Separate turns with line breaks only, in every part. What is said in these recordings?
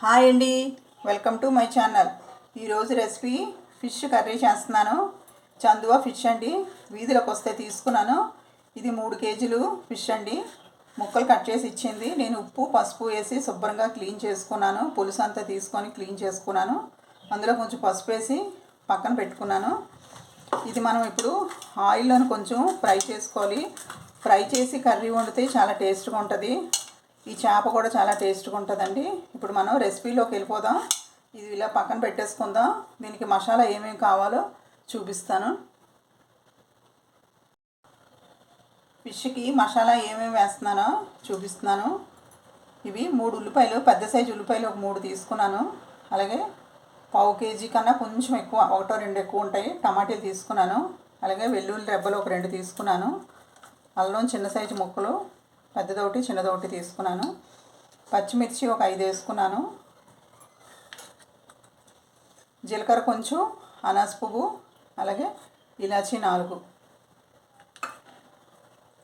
Hi అండి. Welcome to my channel. ఈరోజు recipe fish curry చేస్తున్నాను. చందువ ఫిష్ అండి. వీధిలోకి వస్తే తీసుకున్నాను. ఇది మూడు కేజీలు ఫిష్ అండి. ముక్కలు కట్ చేసి ఇచ్చింది. నేను ఉప్పు పసుపు వేసి శుభ్రంగా క్లీన్ చేసుకున్నాను. పులుసు అంతా తీసుకొని క్లీన్ చేసుకున్నాను. అందులో కొంచెం పసుపు వేసి పక్కన పెట్టుకున్నాను. ఇది మనం ఇప్పుడు ఆయిల్లోని కొంచెం ఫ్రై చేసుకోవాలి. ఫ్రై చేసి కర్రీ వండితే చాలా టేస్ట్గా ఉంటుంది. ఈ చేప కూడా చాలా టేస్ట్గా ఉంటుందండి. ఇప్పుడు మనం రెసిపీలోకి వెళ్ళిపోదాం. ఇది ఇలా పక్కన పెట్టేసుకుందాం. దీనికి మసాలా ఏమేమి కావాలో చూపిస్తాను. ఫిష్కి మసాలా ఏమేమి వేస్తున్నానో చూపిస్తున్నాను. ఇవి మూడు ఉల్లిపాయలు పెద్ద సైజు ఉల్లిపాయలు ఒక మూడు తీసుకున్నాను. అలాగే పావు కేజీ కన్నా కొంచెం ఎక్కువ ఒకటో రెండు ఎక్కువ ఉంటాయి టమాటాలు తీసుకున్నాను. అలాగే వెల్లుల్లి రెబ్బలు ఒక రెండు తీసుకున్నాను. అల్లం చిన్న సైజు ముక్కలు పెద్దదోటి చిన్నదోటి తీసుకున్నాను. పచ్చిమిర్చి ఒక ఐదు వేసుకున్నాను. జీలకర్ర కొంచెం అనాస పువ్వు అలాగే ఇలాచీ నాలుగు.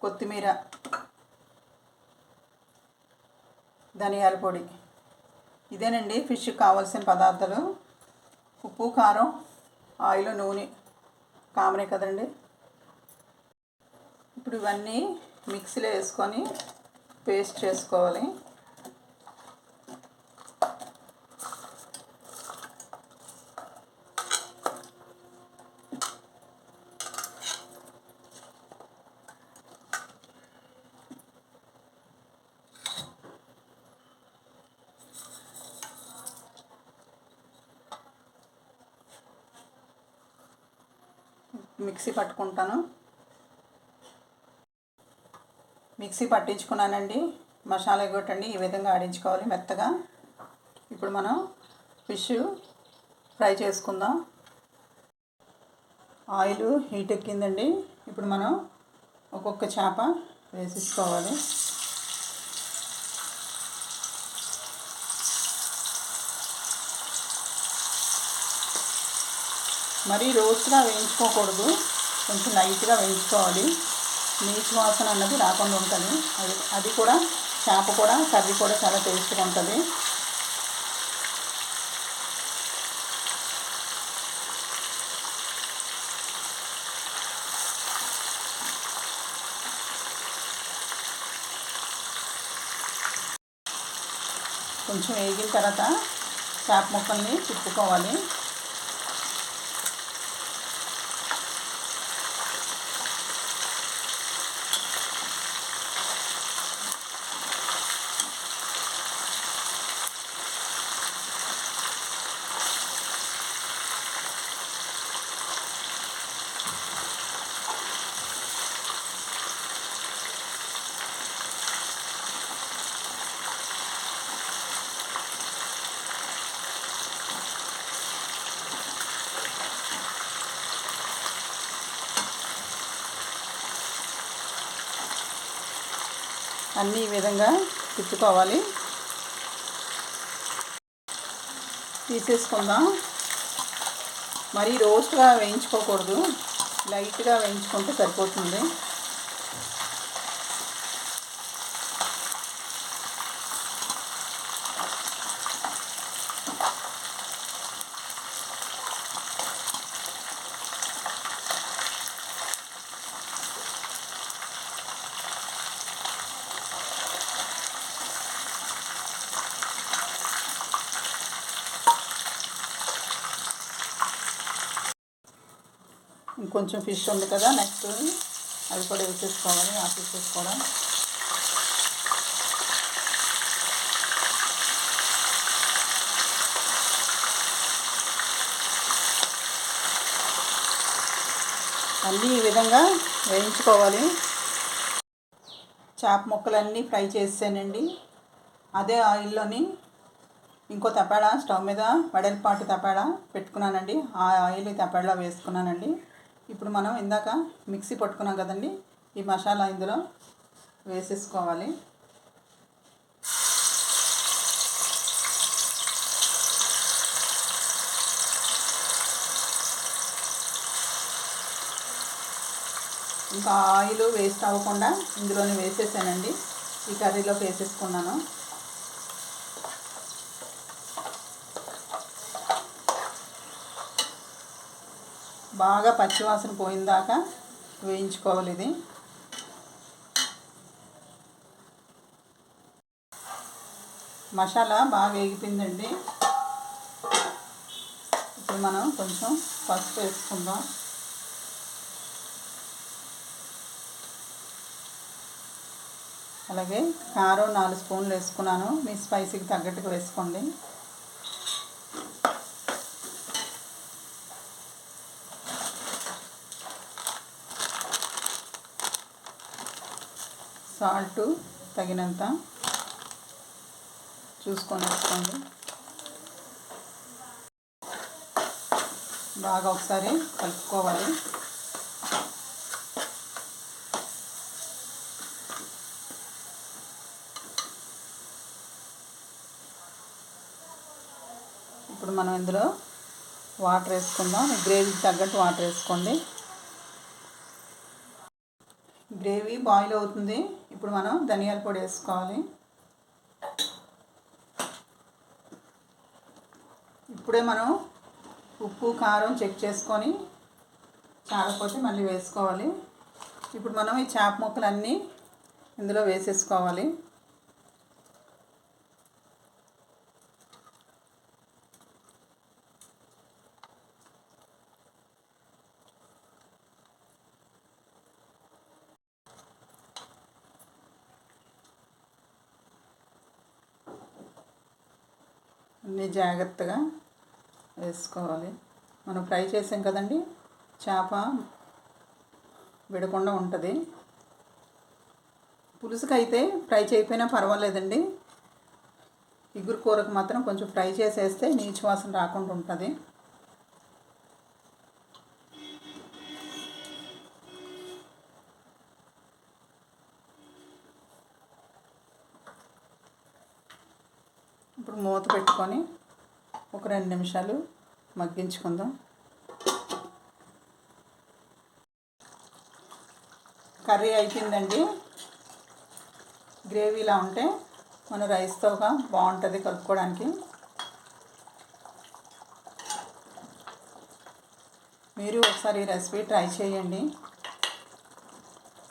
కొత్తిమీర. ధనియాల పొడి. ఇదేనండి ఫిష్కి కావాల్సిన పదార్థాలు. ఉప్పు కారం ఆయిల్ నూనె. కామనే కదండి. ఇప్పుడు ఇవన్నీ మిక్సీలో వేసుకొని పేస్ట్ చేసుకోవాలి. మిక్సీ పట్టుకుంటాను. మిక్సీ పట్టించుకున్నానండి. మసాలా కొట్టండి ఈ విధంగా ఆడించుకోవాలి మెత్తగా. ఇప్పుడు మనం ఫిష్ ఫ్రై చేసుకుందాం. ఆయిల్ హీట్ ఎక్కిందండి. ఇప్పుడు మనం ఒక్కొక్క చేప వేసేసుకోవాలి. మరీ రోస్ట్గా వేయించుకోకూడదు. కొంచెం లైట్గా వేయించుకోవాలి. నీచు వాసన అన్నది రాకుండా ఉంటుంది. అది అది కూడా చేప కూడా కర్రీ కూడా చాలా టేస్ట్గా ఉంటుంది. కొంచెం వేగిన తర్వాత చేప ముక్కల్ని తిప్పుకోవాలి. అన్నీ ఈ విధంగా తిప్పుకోవాలి. తీసేసుకుందాం. మరీ రోస్ట్గా వేయించుకోకూడదు. లైట్గా వేయించుకుంటే సరిపోతుంది. ఇంకొంచెం ఫిష్ ఉంది కదా నెక్స్ట్ అవి కూడా వేసేసుకోవాలి ఆ పీసెస్ కూడా అన్నీ ఈ విధంగా వేయించుకోవాలి. చేప ముక్కలన్నీ ఫ్రై చేసానండి అదే ఆయిల్లోని ఇంకో తపాడా స్టవ్ మీద వెడల్పాటి తపాడా పెట్టుకున్నానండి. ఆ ఆయిల్ తపాడలో వేసుకున్నానండి. ఇప్పుడు మనం ఇందాక మిక్సీ పట్టుకున్నాం కదండి ఈ మసాలా ఇందులో వేసేసుకోవాలి. ఇంకా ఆయిల్ వేస్ట్ అవ్వకుండా ఇందులోనే వేసేసానండి. ఈ కర్రీలోకి వేసేసుకున్నాను. బాగా పచ్చివాసన పోయిన దాకా వేయించుకోవాలి ఇది. మసాలా బాగా వేగిపోయిందండి. ఇప్పుడు మనం కొంచెం పసుపు వేసుకుందాం. అలాగే కారం నాలుగు స్పూన్లు వేసుకున్నాను. మీ స్పైసీకి తగ్గట్టుగా వేసుకోండి. సాల్ట్ తగినంత చూసుకొని వేసుకోండి. బాగా ఒకసారి కలుపుకోవాలి. ఇప్పుడు మనం ఇందులో వాటర్ వేసుకుందాం. గ్రేవీకి తగ్గట్టు వాటర్ వేసుకోండి. గ్రేవీ బాయిల్ అవుతుంది. ఇప్పుడు మనం ధనియాల పొడి వేసుకోవాలి. ఇప్పుడే మనం ఉప్పు కారం చెక్ చేసుకొని చాలకపోతే మళ్ళీ వేసుకోవాలి. ఇప్పుడు మనం ఈ చేప ముక్కలన్నీ ఇందులో వేసేసుకోవాలి. అన్నీ జాగ్రత్తగా వేసుకోవాలి. మనం ఫ్రై చేసాం కదండి చేప విడకుండా ఉంటుంది. పులుసుకైతే ఫ్రై చేయకపోయినా పర్వాలేదండి. ఇగురు కూరకు మాత్రం కొంచెం ఫ్రై చేసేస్తే నీచు వాసన రాకుండా ఉంటుంది. ఇప్పుడు మూత పెట్టుకొని ఒక రెండు నిమిషాలు మగ్గించుకుందాం. కర్రీ అయిపోయిందండి. గ్రేవీలా ఉంటే మన రైస్తోగా బాగుంటుంది కలుపుకోవడానికి. మీరు ఒకసారి ఈ రెసిపీ ట్రై చేయండి.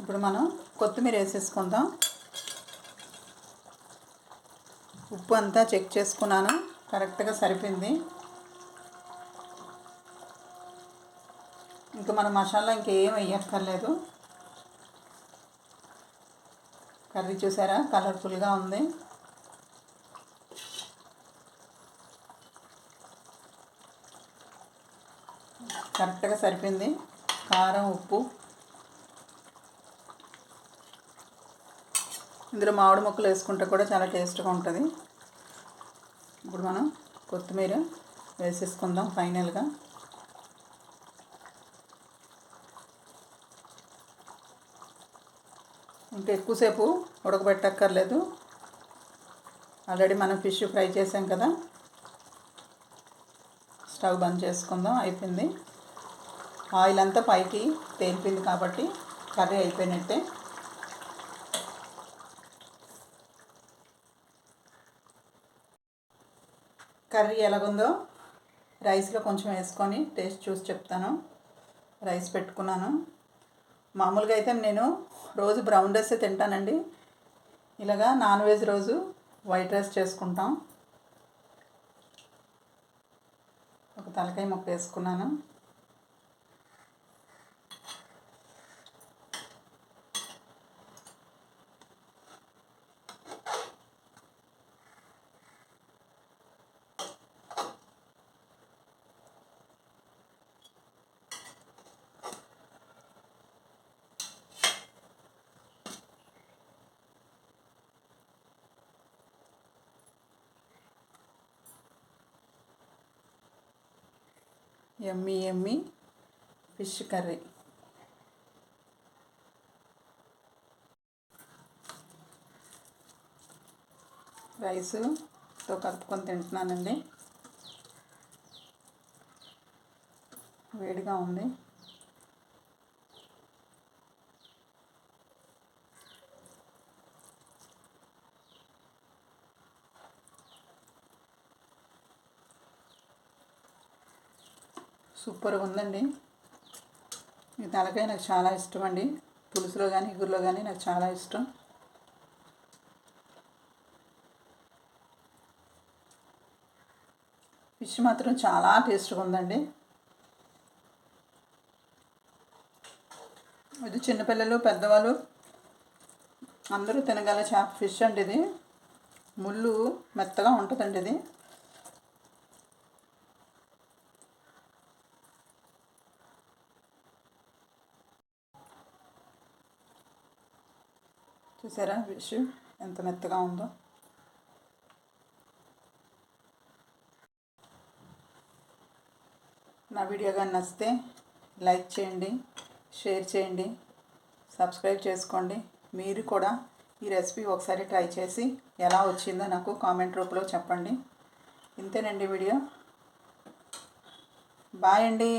ఇప్పుడు మనం కొత్తిమీర వేసేసుకుందాం. ఉప్పు అంతా చెక్ చేసుకున్నాను. కరెక్ట్గా సరిపోయింది ఇంకా మన మసాలా ఇంకేం వేయక్కర్లేదు. కర్రీ చూసారా? కలర్ఫుల్గా ఉంది. కరెక్ట్గా సరిపోయింది కారం ఉప్పు. ఇందులో మామిడి ముక్కలు వేసుకుంటే కూడా చాలా టేస్ట్గా ఉంటుంది. ఇప్పుడు మనం కొత్తిమీర వేసేసుకుందాం ఫైనల్గా. ఇంకా ఎక్కువసేపు ఉడకబెట్టక్కర్లేదు. ఆల్రెడీ మనం ఫిష్ ఫ్రై చేసాం కదా. స్టవ్ బంద్ చేసుకుందాం అయిపోయింది. ఆయిల్ అంతా పైకి తేలిపోయింది కాబట్టి కర్రీ అయిపోయినట్టే. కర్రీ ఎలాగుందో రైస్లో కొంచెం వేసుకొని టేస్ట్ చూసి చెప్తాను. రైస్ పెట్టుకున్నాను. మామూలుగా అయితే నేను రోజు బ్రౌన్ రైస్ తింటానండి. ఇలాగా నాన్ వెజ్ రోజు వైట్ రైస్ చేసుకుంటాం. ఒక తలకాయ ముక్క వేసుకున్నాను. ఎమ్మి ఎమ్మి ఫిష్ కర్రీ. రైస్తో కలుపుకొని తింటున్నానండి. వేడిగా ఉంది. సూపర్గా ఉందండి. ఈ తలకాయ నాకు చాలా ఇష్టం అండి. పులుసులో కానీ ఇగురులో కానీ నాకు చాలా ఇష్టం. ఫిష్ మాత్రం చాలా టేస్ట్గా ఉందండి. ఇది చిన్నపిల్లలు పెద్దవాళ్ళు అందరూ తినగల చేప ఫిష్ అండి ఇది. ముళ్ళు మెత్తగా ఉంటుందండి ఇది. చూసారా ఫిష్ ఎంత మెత్తగా ఉందో. నా వీడియో కానీ నచ్చితే లైక్ చేయండి షేర్ చేయండి సబ్స్క్రైబ్ చేసుకోండి. మీరు కూడా ఈ రెసిపీ ఒకసారి ట్రై చేసి ఎలా వచ్చిందో నాకు కామెంట్ రూపంలో చెప్పండి. ఇంతేనండి వీడియో. బాయ్ అండి.